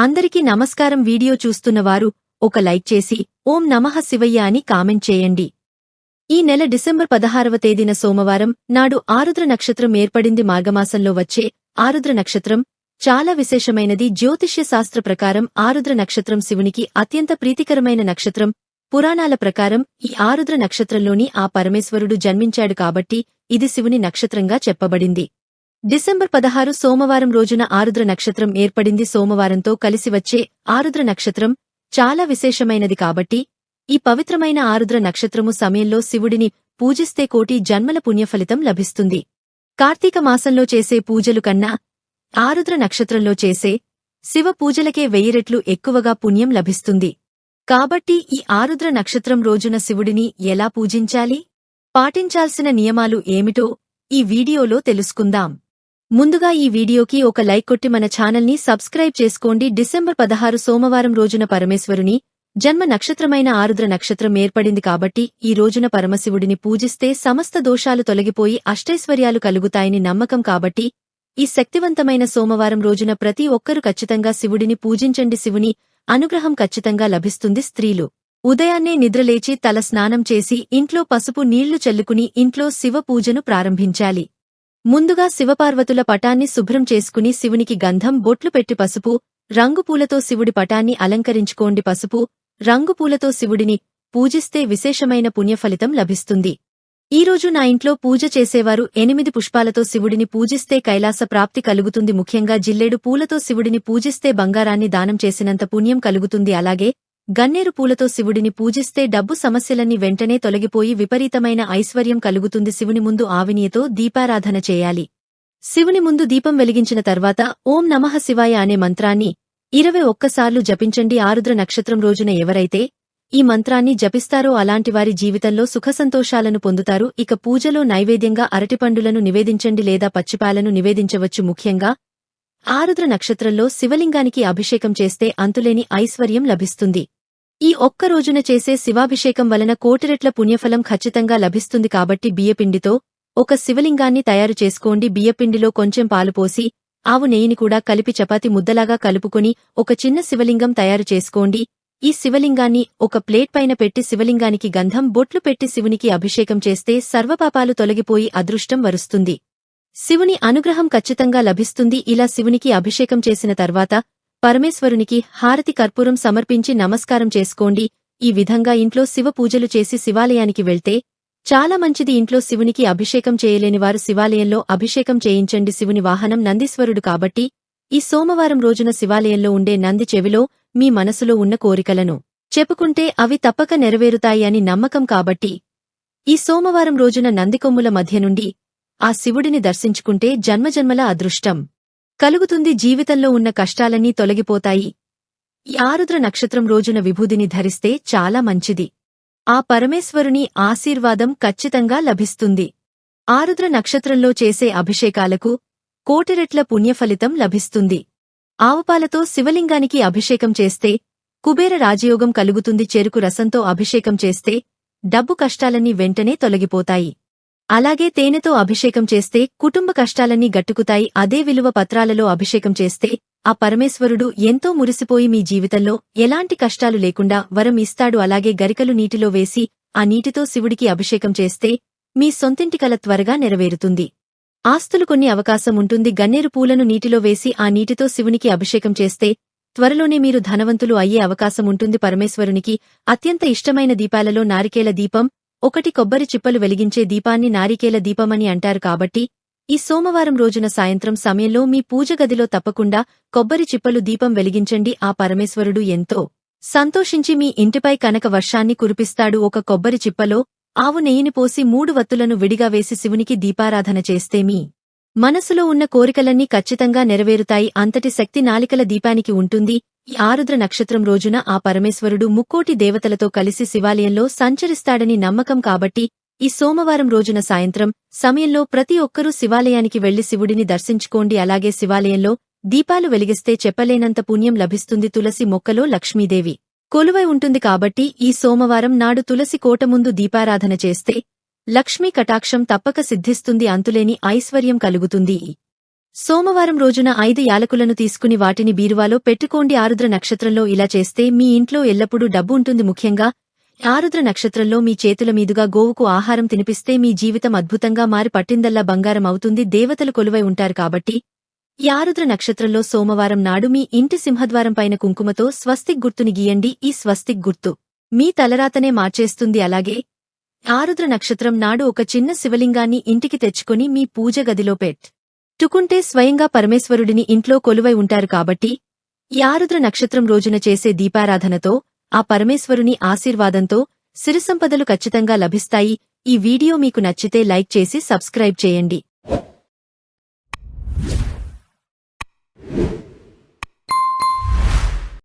అందరికీ నమస్కారం. వీడియో చూస్తున్నవారు ఒక లైక్ చేసి ఓం నమః శివయ్య అని కామెంట్ చేయండి. ఈ నెల డిసెంబర్ పదహారవ తేదీన సోమవారం నాడు ఆరుద్ర నక్షత్రం ఏర్పడింది. మార్గమాసంలో వచ్చే ఆరుద్ర నక్షత్రం చాలా విశేషమైనది. జ్యోతిష్య శాస్త్ర ప్రకారం ఆరుద్ర నక్షత్రం శివునికి అత్యంత ప్రీతికరమైన నక్షత్రం. పురాణాల ప్రకారం ఈ ఆరుద్ర నక్షత్రంలోని ఆ పరమేశ్వరుడు జన్మించాడు కాబట్టి ఇది శివుని నక్షత్రంగా చెప్పబడింది. డిసెంబర్ పదహారు సోమవారం రోజున ఆరుద్ర నక్షత్రం ఏర్పడింది. సోమవారంతో కలిసి వచ్చే ఆరుద్ర నక్షత్రం చాలా విశేషమైనది కాబట్టి ఈ పవిత్రమైన ఆరుద్ర నక్షత్రము సమయంలో శివుడిని పూజిస్తే కోటి జన్మల పుణ్యఫలితం లభిస్తుంది. కార్తీక మాసంలో చేసే పూజలు కన్నా ఆరుద్ర నక్షత్రంలో చేసే శివ పూజలకే వెయ్యి రెట్లు ఎక్కువగా పుణ్యం లభిస్తుంది. కాబట్టి ఈ ఆరుద్ర నక్షత్రం రోజున శివుడిని ఎలా పూజించాలి? పాటించాల్సిన నియమాలు ఏమిటో ఈ వీడియోలో తెలుసుకుందాం. ముందుగా ఈ వీడియోకి ఒక లైక్ కొట్టి మన ఛానల్ని సబ్స్క్రైబ్ చేసుకోండి. డిసెంబర్ పదహారు సోమవారం రోజున పరమేశ్వరుని జన్మ నక్షత్రమైన ఆరుద్ర నక్షత్రం ఏర్పడింది కాబట్టి ఈ రోజున పరమశివుడిని పూజిస్తే సమస్త దోషాలు తొలగిపోయి అష్టైశ్వర్యాలు కలుగుతాయని నమ్మకం కాబట్టి ఈ శక్తివంతమైన సోమవారం రోజున ప్రతి ఒక్కరూ ఖచ్చితంగా శివుడిని పూజించండి. శివుని అనుగ్రహం ఖచ్చితంగా లభిస్తుంది. స్త్రీలు ఉదయాన్నే నిద్రలేచి తల స్నానం చేసి ఇంట్లో పసుపు నీళ్ళు చల్లుకుని ఇంట్లో శివ పూజను ప్రారంభించాలి. ముందుగా శివపార్వతుల పటాన్ని శుభ్రం చేసుకుని శివునికి గంధం బొట్లు పెట్టి పసుపు రంగుపూలతో శివుడి పటాన్ని అలంకరించుకోండి. పసుపు రంగుపూలతో శివుడిని పూజిస్తే విశేషమైన పుణ్యఫలితం లభిస్తుంది. ఈరోజు నా ఇంట్లో పూజ చేసేవారు ఎనిమిది పుష్పాలతో శివుడిని పూజిస్తే కైలాస ప్రాప్తి కలుగుతుంది. ముఖ్యంగా జిల్లేడు పూలతో శివుడిని పూజిస్తే బంగారాన్ని దానం చేసినంత పుణ్యం కలుగుతుంది. అలాగే గన్నేరు పూలతో శివుడిని పూజిస్తే డబ్బు సమస్యలన్నీ వెంటనే తొలగిపోయి విపరీతమైన ఐశ్వర్యం కలుగుతుంది శివుని ముందు ఆవినియతో దీపారాధన చేయాలి. శివుని ముందు దీపం వెలిగించిన తర్వాత ఓం నమః శివాయ అనే మంత్రాన్ని ఇరవై ఒక్కసార్లు జపించండి. ఆరుద్ర నక్షత్రం రోజున ఎవరైతే ఈ మంత్రాన్ని జపిస్తారో అలాంటివారి జీవితంలో సుఖసంతోషాలను పొందుతారు. ఇక పూజలో నైవేద్యంగా అరటిపండులను నివేదించండి లేదా పచ్చిపాలను నివేదించవచ్చు. ముఖ్యంగా ఆరుద్ర నక్షత్రంలో శివలింగానికి అభిషేకం చేస్తే అంతులేని ఐశ్వర్యం లభిస్తుంది. ఈ ఒక్క రోజున చేసే శివాభిషేకం వలన కోటిరెట్ల పుణ్యఫలం ఖచ్చితంగా లభిస్తుంది కాబట్టి బియ్యపిండితో ఒక శివలింగాన్ని తయారు చేసుకోండి. బియ్యపిండిలో కొంచెం పాలు పోసి ఆవు నెయ్యిని కూడా కలిపి చపాతి ముద్దలాగా కలుపుకొని ఒక చిన్న శివలింగం తయారు చేసుకోండి. ఈ శివలింగాన్ని ఒక ప్లేట్ పైన పెట్టి శివలింగానికి గంధం బొట్లు పెట్టి శివునికి అభిషేకం చేస్తే సర్వపాపాలు తొలగిపోయి అదృష్టం వరుస్తుంది. శివుని అనుగ్రహం ఖచ్చితంగా లభిస్తుంది. ఇలా శివునికి అభిషేకం చేసిన తర్వాత పరమేశ్వరునికి హారతి కర్పూరం సమర్పించి నమస్కారం చేసుకోండి. ఈ విధంగా ఇంట్లో శివ పూజలు చేసి శివాలయానికి వెళ్తే చాలా మంచిది. ఇంట్లో శివునికి అభిషేకం చేయలేని వారు శివాలయంలో అభిషేకం చేయించండి. శివుని వాహనం నందీశ్వరుడు కాబట్టి ఈ సోమవారం రోజున శివాలయంలో ఉండే నంది చెవిలో మీ మనసులో ఉన్న కోరికలను చెప్పుకుంటే అవి తప్పక నెరవేరుతాయి అని నమ్మకం కాబట్టి ఈ సోమవారం రోజున నందికొమ్ముల మధ్య నుండి ఆ శివుడిని దర్శించుకుంటే జన్మజన్మల అదృష్టం. కలుగుతుంది జీవితంలో ఉన్న కష్టాలన్నీ తొలగిపోతాయి. ఈ ఆరుద్ర నక్షత్రం రోజున విభూదిని ధరిస్తే చాలా మంచిది. ఆ పరమేశ్వరుని ఆశీర్వాదం ఖచ్చితంగా లభిస్తుంది. ఆరుద్ర నక్షత్రంలో చేసే అభిషేకాలకు కోటిరెట్ల పుణ్యఫలితం లభిస్తుంది. ఆవుపాలతో శివలింగానికి అభిషేకం చేస్తే కుబేర రాజయోగం కలుగుతుంది చెరుకు రసంతో అభిషేకం చేస్తే డబ్బు కష్టాలన్నీ వెంటనే తొలగిపోతాయి. అలాగే తేనెతో అభిషేకం చేస్తే కుటుంబ కష్టాలన్నీ గట్టుకుతాయి. అదే విలువ పత్రాలలో అభిషేకం చేస్తే ఆ పరమేశ్వరుడు ఎంతో మురిసిపోయి మీ జీవితంలో ఎలాంటి కష్టాలు లేకుండా వరం ఇస్తాడు. అలాగే గరికలు నీటిలో వేసి ఆ నీటితో శివుడికి అభిషేకం చేస్తే మీ సొంతింటి కల త్వరగా నెరవేరుతుంది. ఆస్తులు కొన్ని అవకాశం ఉంటుంది. గన్నేరు పూలను నీటిలో వేసి ఆ నీటితో శివునికి అభిషేకం చేస్తే త్వరలోనే మీరు ధనవంతులు అయ్యే అవకాశం ఉంటుంది. పరమేశ్వరునికి అత్యంత ఇష్టమైన దీపాలలో నారికేల దీపం ఒకటి కొబ్బరి చిప్పలు వెలిగించే దీపాన్ని నారికేల దీపమని అంటారు కాబట్టి ఈ సోమవారం రోజున సాయంత్రం సమయంలో మీ పూజ గదిలో తప్పకుండా కొబ్బరి చిప్పలు దీపం వెలిగించండి. ఆ పరమేశ్వరుడు ఎంతో సంతోషించి మీ ఇంటిపై కనక వర్షాన్ని కురిపిస్తాడు. ఒక కొబ్బరి చిప్పలో ఆవు నెయ్యిని పోసి మూడు వత్తులను విడిగా వేసి శివునికి దీపారాధన చేస్తే మీ మనసులో ఉన్న కోరికలన్నీ ఖచ్చితంగా నెరవేరుతాయి. అంతటి శక్తి నాలికల దీపానికి ఉంటుంది. ఈ ఆరుద్ర నక్షత్రం రోజున ఆ పరమేశ్వరుడు ముక్కోటి దేవతలతో కలిసి శివాలయంలో సంచరిస్తాడని నమ్మకం కాబట్టి ఈ సోమవారం రోజున సాయంత్రం సమయంలో ప్రతి ఒక్కరూ శివాలయానికి వెళ్ళి శివుడిని దర్శించుకోండి. అలాగే శివాలయంలో దీపాలు వెలిగిస్తే చెప్పలేనంత పుణ్యం లభిస్తుంది. తులసి మొక్కలో లక్ష్మీదేవి కొలువై ఉంటుంది కాబట్టి ఈ సోమవారం నాడు తులసి కోట ముందు దీపారాధన చేస్తే లక్ష్మీ కటాక్షం తప్పక సిద్ధిస్తుంది. అంతులేని ఐశ్వర్యం కలుగుతుంది. సోమవారం రోజున ఐదు యాలకులను తీసుకుని వాటిని బీరువాలో పెట్టుకోండి. ఆరుద్ర నక్షత్రంలో ఇలా చేస్తే మీ ఇంట్లో ఎల్లప్పుడూ డబ్బు ఉంటుంది. ముఖ్యంగా ఆరుద్ర నక్షత్రంలో మీ చేతుల మీదుగా గోవుకు ఆహారం తినిపిస్తే మీ జీవితం అద్భుతంగా మారి పట్టిందల్లా బంగారం అవుతుంది. దేవతలు కొలువై ఉంటారు కాబట్టి ఈ ఆరుద్ర నక్షత్రంలో సోమవారం నాడు మీ ఇంటి సింహద్వారం పైన కుంకుమతో స్వస్తిక్ గుర్తుని గీయండి. ఈ స్వస్తిక్ గుర్తు మీ తలరాతనే మార్చేస్తుంది. అలాగే ఆరుద్ర నక్షత్రం నాడు ఒక చిన్న శివలింగాన్ని ఇంటికి తెచ్చుకుని మీ పూజ గదిలో పెట్ టుకుంటే స్వయంగా పరమేశ్వరుడిని ఇంట్లో కొలువై ఉంటారు కాబట్టి యారుద్ర నక్షత్రం రోజున చేసే దీపారాధనతో ఆ పరమేశ్వరుని ఆశీర్వాదంతో సిరిసంపదలు ఖచ్చితంగా లభిస్తాయి. ఈ వీడియో మీకు నచ్చితే లైక్ చేసి సబ్స్క్రైబ్ చేయండి.